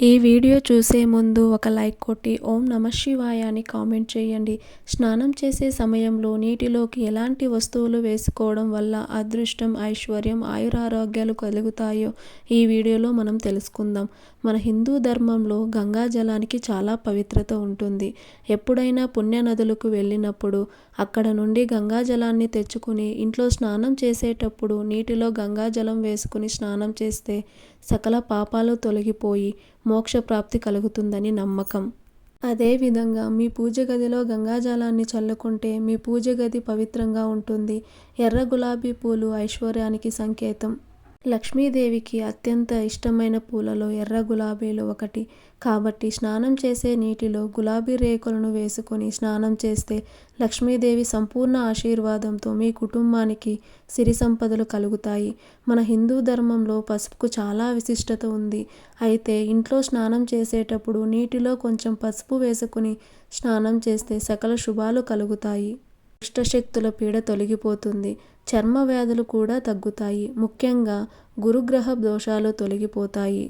ఈ వీడియో చూసే ముందు ఒక లైక్ కొట్టి ఓం నమ శివాయ అని కామెంట్ చేయండి. స్నానం చేసే సమయంలో నీటిలోకి ఎలాంటి వస్తువులు వేసుకోవడం వల్ల అదృష్టం ఐశ్వర్యం ఆయురారోగ్యాలు కలుగుతాయో ఈ వీడియోలో మనం తెలుసుకుందాం. మన హిందూ ధర్మంలో గంగా జలానికి చాలా పవిత్రత ఉంటుంది. ఎప్పుడైనా పుణ్య నదులకు వెళ్ళినప్పుడు అక్కడ నుండి గంగా జలాన్ని తెచ్చుకుని ఇంట్లో స్నానం చేసేటప్పుడు నీటిలో గంగా జలం వేసుకుని స్నానం చేస్తే సకల పాపాలు తొలగిపోయి మోక్షప్రాప్తి కలుగుతుందని నమ్మకం. అదేవిధంగా మీ పూజ గదిలో గంగాజలాన్ని చల్లుకుంటే మీ పూజ గది పవిత్రంగా ఉంటుంది. ఎర్ర గులాబీ పూలు ఐశ్వర్యానికి సంకేతం. లక్ష్మీదేవికి అత్యంత ఇష్టమైన పూలలో ఎర్ర గులాబీలు ఒకటి. కాబట్టి స్నానం చేసే నీటిలో గులాబీ రేకులను వేసుకొని స్నానం చేస్తే లక్ష్మీదేవి సంపూర్ణ ఆశీర్వాదంతో మీ కుటుంబానికి సిరి సంపదలు కలుగుతాయి. మన హిందూ ధర్మంలో పసుపుకు చాలా విశిష్టత ఉంది. అయితే ఇంట్లో స్నానం చేసేటప్పుడు నీటిలో కొంచెం పసుపు వేసుకుని స్నానం చేస్తే సకల శుభాలు కలుగుతాయి. దుష్టశక్తుల పీడ తొలగిపోతుంది. చర్మ వ్యాధులు కూడా తగ్గుతాయి. ముఖ్యంగా గురుగ్రహ దోషాలు తొలగిపోతాయి.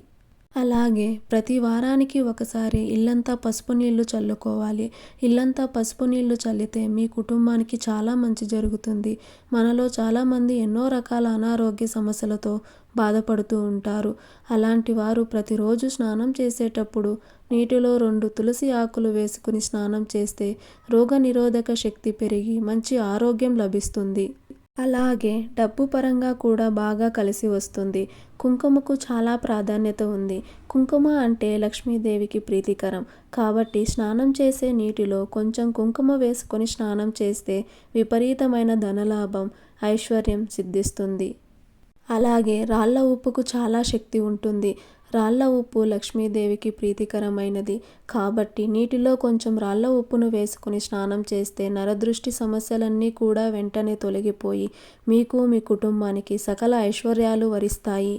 అలాగే ప్రతి వారానికి ఒకసారి ఇల్లంతా పసుపు నీళ్ళు చల్లుకోవాలి. ఇల్లంతా పసుపు నీళ్ళు చల్లితే మీ కుటుంబానికి చాలా మంచి జరుగుతుంది. మనలో చాలామంది ఎన్నో రకాల అనారోగ్య సమస్యలతో బాధపడుతూ ఉంటారు. అలాంటి వారు ప్రతిరోజు స్నానం చేసేటప్పుడు నీటిలో రెండు తులసి ఆకులు వేసుకుని స్నానం చేస్తే రోగనిరోధక శక్తి పెరిగి మంచి ఆరోగ్యం లభిస్తుంది. అలాగే డబ్బు పరంగా కూడా బాగా కలిసి వస్తుంది. కుంకుమకు చాలా ప్రాధాన్యత ఉంది. కుంకుమ అంటే లక్ష్మీదేవికి ప్రీతికరం. కాబట్టి స్నానం చేసే నీటిలో కొంచెం కుంకుమ వేసుకొని స్నానం చేస్తే విపరీతమైన ధనలాభం ఐశ్వర్యం సిద్ధిస్తుంది. అలాగే రాళ్ళ ఉప్పుకు చాలా శక్తి ఉంటుంది. రాళ్ళ ఉప్పు లక్ష్మీదేవికి ప్రీతికరమైనది. కాబట్టి నీటిలో కొంచెం రాళ్ళ ఉప్పును వేసుకుని స్నానం చేస్తే నరదృష్టి సమస్యలన్నీ కూడా వెంటనే తొలగిపోయి మీకు మీ కుటుంబానికి సకల ఐశ్వర్యాలు వరిస్తాయి.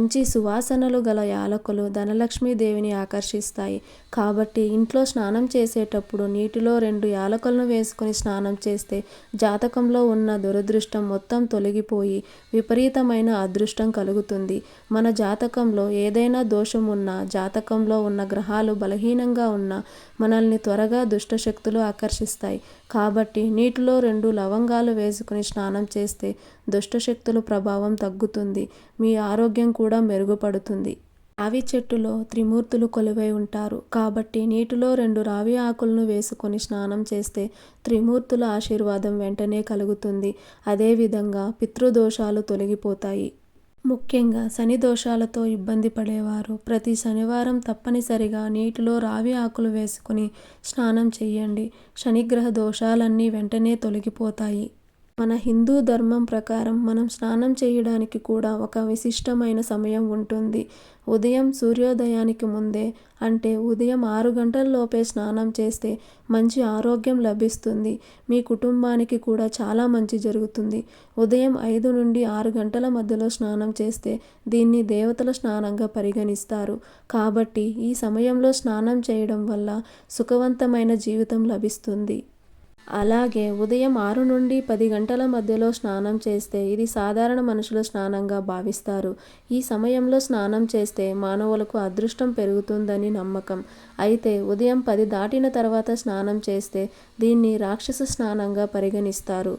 మంచి సువాసనలు గల యాలకులు ధనలక్ష్మీదేవిని ఆకర్షిస్తాయి. కాబట్టి ఇంట్లో స్నానం చేసేటప్పుడు నీటిలో రెండు యాలకులను వేసుకుని స్నానం చేస్తే జాతకంలో ఉన్న దురదృష్టం మొత్తం తొలగిపోయి విపరీతమైన అదృష్టం కలుగుతుంది. మన జాతకంలో ఏదైనా దోషం ఉన్నా జాతకంలో ఉన్న గ్రహాలు బలహీనంగా ఉన్నా మనల్ని త్వరగా దుష్టశక్తులు ఆకర్షిస్తాయి. కాబట్టి నీటిలో రెండు లవంగాలు వేసుకుని స్నానం చేస్తే దుష్టశక్తుల ప్రభావం తగ్గుతుంది. మీ ఆరోగ్యం కూడా మెరుగుపడుతుంది. రావి చెట్టులో త్రిమూర్తులు కొలువై ఉంటారు. కాబట్టి నీటిలో రెండు రావి ఆకులను వేసుకొని స్నానం చేస్తే త్రిమూర్తుల ఆశీర్వాదం వెంటనే కలుగుతుంది. అదేవిధంగా పితృదోషాలు తొలగిపోతాయి. ముఖ్యంగా శని దోషాలతో ఇబ్బంది పడేవారు. ప్రతి శనివారం తప్పనిసరిగా నీటిలో రావి ఆకులు వేసుకుని స్నానం చేయండి. శనిగ్రహ దోషాలన్నీ వెంటనే తొలగిపోతాయి. మన హిందూ ధర్మం ప్రకారం మనం స్నానం చేయడానికి కూడా ఒక విశిష్టమైన సమయం ఉంటుంది. ఉదయం సూర్యోదయానికి ముందే అంటే ఉదయం ఆరు గంటల్లోపే స్నానం చేస్తే మంచి ఆరోగ్యం లభిస్తుంది. మీ కుటుంబానికి కూడా చాలా మంచి జరుగుతుంది. ఉదయం ఐదు నుండి ఆరు గంటల మధ్యలో స్నానం చేస్తే దీన్ని దేవతల స్నానంగా పరిగణిస్తారు. కాబట్టి ఈ సమయంలో స్నానం చేయడం వల్ల సుఖవంతమైన జీవితం లభిస్తుంది. అలాగే ఉదయం ఆరు నుండి పది గంటల మధ్యలో స్నానం చేస్తే ఇది సాధారణ మనుషుల స్నానంగా భావిస్తారు. ఈ సమయంలో స్నానం చేస్తే మానవులకు అదృష్టం పెరుగుతుందని నమ్మకం. అయితే ఉదయం పది దాటిన తర్వాత స్నానం చేస్తే దీన్ని రాక్షస స్నానంగా పరిగణిస్తారు.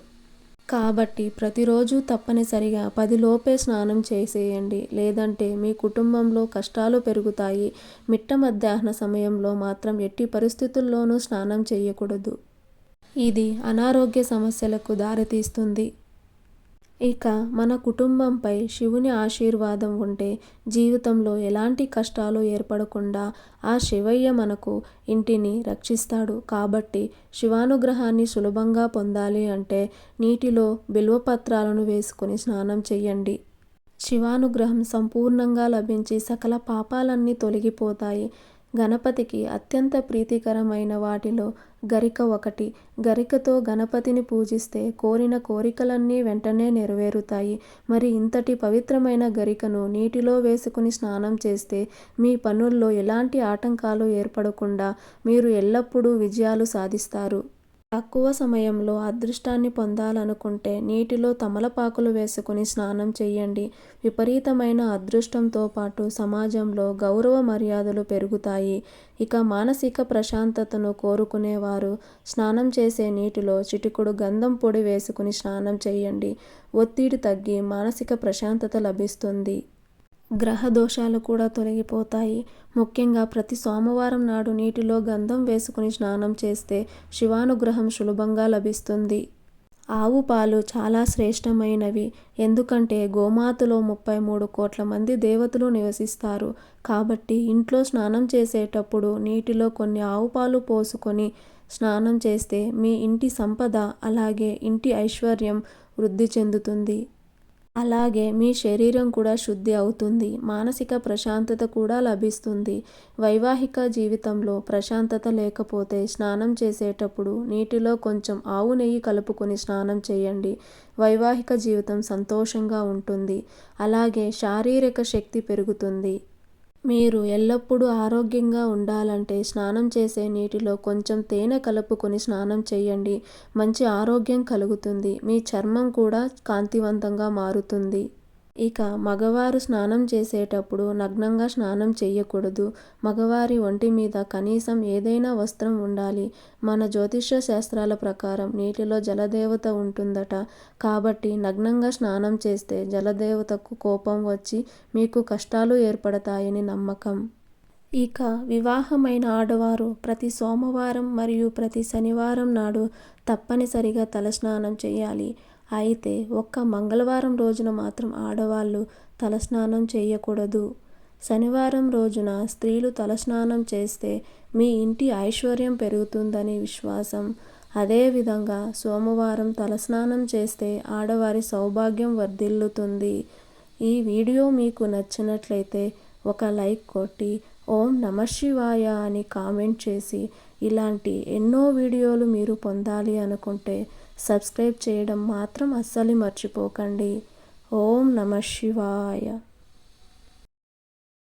కాబట్టి ప్రతిరోజు తప్పనిసరిగా పదిలోపే స్నానం చేసేయండి. లేదంటే మీ కుటుంబంలో కష్టాలు పెరుగుతాయి. మిట్ట మధ్యాహ్న సమయంలో మాత్రం ఎట్టి పరిస్థితుల్లోనూ స్నానం చేయకూడదు. ఇది అనారోగ్య సమస్యలకు దారితీస్తుంది. ఇక మన కుటుంబంపై శివుని ఆశీర్వాదం ఉంటే జీవితంలో ఎలాంటి కష్టాలు ఏర్పడకుండా ఆ శివయ్య మనకు ఇంటిని రక్షిస్తాడు. కాబట్టి శివానుగ్రహాన్ని సులభంగా పొందాలి అంటే నీటిలో బిల్వపత్రాలను వేసుకుని స్నానం చేయండి. శివానుగ్రహం సంపూర్ణంగా లభించి సకల పాపాలన్నీ తొలగిపోతాయి. గణపతికి అత్యంత ప్రీతికరమైన వాటిలో గరిక ఒకటి. గరికతో గణపతిని పూజిస్తే కోరిన కోరికలన్నీ వెంటనే నెరవేరుతాయి. మరి ఇంతటి పవిత్రమైన గరికను నీటిలో వేసుకుని స్నానం చేస్తే మీ పనుల్లో ఎలాంటి ఆటంకాలు ఏర్పడకుండా మీరు ఎల్లప్పుడూ విజయాలు సాధిస్తారు. తక్కువ సమయంలో అదృష్టాన్ని పొందాలనుకుంటే నీటిలో తమలపాకులు వేసుకుని స్నానం చేయండి. విపరీతమైన అదృష్టంతో పాటు సమాజంలో గౌరవ మర్యాదలు పెరుగుతాయి. ఇక మానసిక ప్రశాంతతను కోరుకునేవారు స్నానం చేసే నీటిలో చిటికుడు గంధం పొడి వేసుకుని స్నానం చేయండి. ఒత్తిడి తగ్గి మానసిక ప్రశాంతత లభిస్తుంది. గ్రహ దోషాలు కూడా తొలగిపోతాయి. ముఖ్యంగా ప్రతి సోమవారం నాడు నీటిలో గంధం వేసుకుని స్నానం చేస్తే శివానుగ్రహం సులభంగా లభిస్తుంది. ఆవు పాలు చాలా శ్రేష్టమైనవి. ఎందుకంటే గోమాతలో ముప్పై మూడు కోట్ల మంది దేవతలు నివసిస్తారు. కాబట్టి ఇంట్లో స్నానం చేసేటప్పుడు నీటిలో కొన్ని ఆవు పాలు పోసుకొని స్నానం చేస్తే మీ ఇంటి సంపద అలాగే ఇంటి ఐశ్వర్యం వృద్ధి చెందుతుంది. అలాగే మీ శరీరం కూడా శుద్ధి అవుతుంది మానసిక ప్రశాంతత కూడా లభిస్తుంది. వైవాహిక జీవితంలో ప్రశాంతత లేకపోతే స్నానం చేసేటప్పుడు నీటిలో కొంచెం ఆవు నెయ్యి కలుపుకొని స్నానం చేయండి. వైవాహిక జీవితం సంతోషంగా ఉంటుంది. అలాగే శారీరక శక్తి పెరుగుతుంది. మీరు ఎల్లప్పుడూ ఆరోగ్యంగా ఉండాలంటే స్నానం చేసే నీటిలో కొంచెం తేనె కలుపుకొని స్నానం చేయండి. మంచి ఆరోగ్యం కలుగుతుంది. మీ చర్మం కూడా కాంతివంతంగా మారుతుంది. ఇక మగవారు స్నానం చేసేటప్పుడు నగ్నంగా స్నానం చేయకూడదు మగవారి ఒంటి మీద కనీసం ఏదైనా వస్త్రం ఉండాలి. మన జ్యోతిష్య శాస్త్రాల ప్రకారం నీటిలో జలదేవత ఉంటుందట. కాబట్టి నగ్నంగా స్నానం చేస్తే జలదేవతకు కోపం వచ్చి మీకు కష్టాలు ఏర్పడతాయని నమ్మకం. ఇక వివాహమైన ఆడవారు ప్రతి సోమవారం మరియు ప్రతి శనివారం నాడు తప్పనిసరిగా తలస్నానం చేయాలి. అయితే ఒక్క మంగళవారం రోజున మాత్రం ఆడవాళ్ళు తలస్నానం చేయకూడదు. శనివారం రోజున స్త్రీలు తలస్నానం చేస్తే మీ ఇంటి ఐశ్వర్యం పెరుగుతుందని విశ్వాసం. అదేవిధంగా సోమవారం తలస్నానం చేస్తే ఆడవారి సౌభాగ్యం వర్ధిల్లుతుంది. ఈ వీడియో మీకు నచ్చినట్లయితే ఒక లైక్ కొట్టి ఓం నమ శివాయ అని కామెంట్ చేసి ఇలాంటి ఎన్నో వీడియోలు మీరు పొందాలి అనుకుంటే సబ్స్క్రైబ్ చేయడం మాత్రం అస్సలు మర్చిపోకండి. ఓం నమ శివాయ.